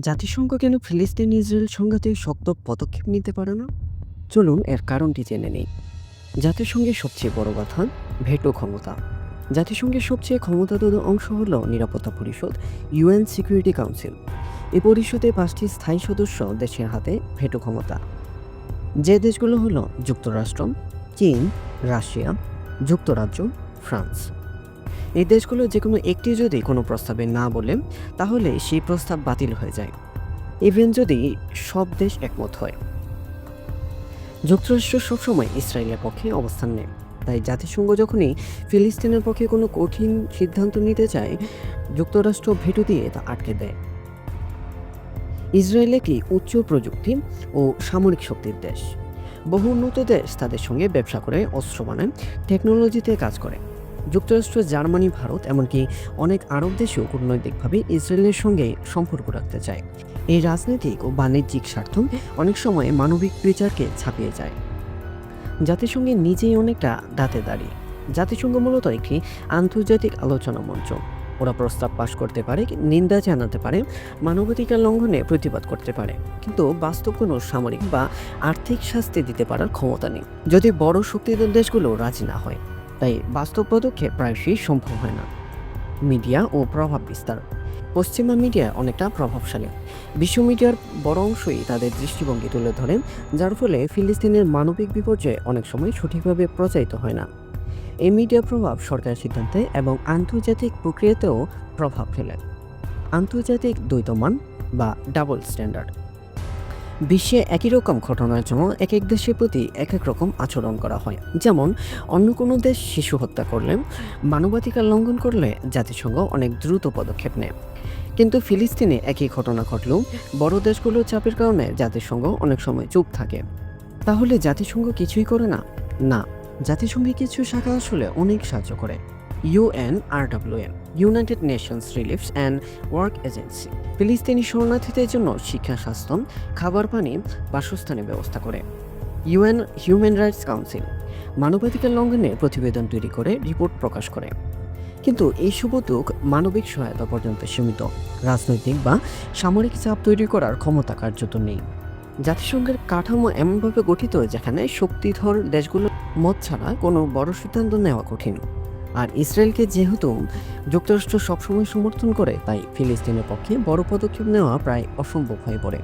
জাতিসংঘ কেন ফিলিস্তিন ইসরায়েল সংঘাতে শক্ত পদক্ষেপ নিতে পারে না? চলুন এর কারণটি জেনে নিই। জাতিসংঘের সবচেয়ে বড় কথা ভেটো ক্ষমতা। জাতিসংঘের সবচেয়ে ক্ষমতাধর অংশ হল নিরাপত্তা পরিষদ, ইউএন সিকিউরিটি কাউন্সিল। এই পরিষদে পাঁচটি স্থায়ী সদস্য দেশের হাতে ভেটো ক্ষমতা। যে দেশগুলো হলো যুক্তরাষ্ট্র, চীন, রাশিয়া, যুক্তরাজ্য, ফ্রান্স। এই দেশগুলো যে কোনো একটি যদি কোনো প্রস্তাবে না বলে, তাহলে সেই প্রস্তাব বাতিল হয়ে যায়। ইভেন যদি সব দেশ একমত হয়। যুক্তরাষ্ট্র সবসময় ইসরায়েলের পক্ষে অবস্থান নেয়। তাই জাতিসংঘ যখনই ফিলিস্তিনের পক্ষে কোনো কঠিন সিদ্ধান্ত নিতে চায়, যুক্তরাষ্ট্র ভেটো দিয়ে তা আটকে দেয়। ইসরায়েল একটি উচ্চ প্রযুক্তি ও সামরিক শক্তির দেশ। বহু উন্নত দেশ তাদের সঙ্গে ব্যবসা করে, অস্ত্র বানায়, টেকনোলজিতে কাজ করে। যুক্তরাষ্ট্র, জার্মানি, ভারত এমনকি অনেক আরব দেশও কূটনৈতিকভাবে ইসরায়েলের সঙ্গে সম্পর্ক রাখতে চায়। এই রাজনৈতিক ও বাণিজ্যিক স্বার্থ অনেক সময় মানবিক বিচারকে ছাপিয়ে যায়। জাতিসংঘে নিজেই অনেকটা দাঁতে দাঁড়িয়ে জাতিসংঘ মূলত একটি আন্তর্জাতিক আলোচনা মঞ্চ। ওরা প্রস্তাব পাশ করতে পারে, নিন্দা জানাতে পারে, মানবাধিকার লঙ্ঘনে প্রতিবাদ করতে পারে। কিন্তু বাস্তব কোনো সামরিক বা আর্থিক শাস্তি দিতে পারার ক্ষমতা নেই। যদি বড় শক্তিধর দেশগুলো রাজি না হয় তাই বাস্তব পদক্ষেপ প্রায়শই সম্ভব হয় না। মিডিয়া ও প্রভাব বিস্তার। পশ্চিমা মিডিয়া অনেকটা প্রভাবশালী। বিশ্ব মিডিয়ার বড় অংশই তাদের দৃষ্টিভঙ্গি তুলে ধরে, যার ফলে ফিলিস্তিনের মানবিক বিপর্যয় অনেক সময় সঠিকভাবে প্রচারিত হয় না। এই মিডিয়া প্রভাব সরকারের সিদ্ধান্তে এবং আন্তর্জাতিক প্রক্রিয়াতেও প্রভাব ফেলে। আন্তর্জাতিক দ্বৈতমান বা ডাবল স্ট্যান্ডার্ড। বিশ্বে একই রকম ঘটনার জন্য এক এক দেশের প্রতি এক এক রকম আচরণ করা হয়। যেমন, অন্য কোনো দেশ শিশু হত্যা করলে, মানবাধিকার লঙ্ঘন করলে জাতিসংঘ অনেক দ্রুত পদক্ষেপ নেয়। কিন্তু ফিলিস্তিনে একই ঘটনা ঘটলেও বড় দেশগুলোর চাপের কারণে জাতিসংঘ অনেক সময় চুপ থাকে। তাহলে জাতিসংঘ কিছুই করে না? না, জাতিসংঘে কিছু শাখা আসলে অনেক সাহায্য করে। UN RWM United Nations reliefs and work agency ফিলিস্তিনি শরণার্থীদের জন্য শিক্ষা, স্বাস্থ্য, খাবার, পানি, বাসস্থানের ব্যবস্থা করে। ইউএন হিউম্যান রাইটস কাউন্সিল মানবাধিকার লঙ্ঘনের প্রতিবেদন তৈরি করে, রিপোর্ট প্রকাশ করে। কিন্তু এই উদ্যোগ মানবিক সহায়তা পর্যন্ত সীমিত। রাজনৈতিক বা সামরিক চাপ তৈরি করার ক্ষমতা কার্যত নেই। জাতিসংঘের কাঠামো এমনভাবে গঠিত যেখানে শক্তিধর দেশগুলোর মত ছাড়া কোনো বড় সিদ্ধান্ত নেওয়া কঠিন। আর ইসরায়েলকে যেহেতু যুক্তরাষ্ট্র সবসময় সমর্থন করে, তাই ফিলিস্তিনের পক্ষে বড় পদক্ষেপ নেওয়া প্রায় অসম্ভব হয়ে পড়ে।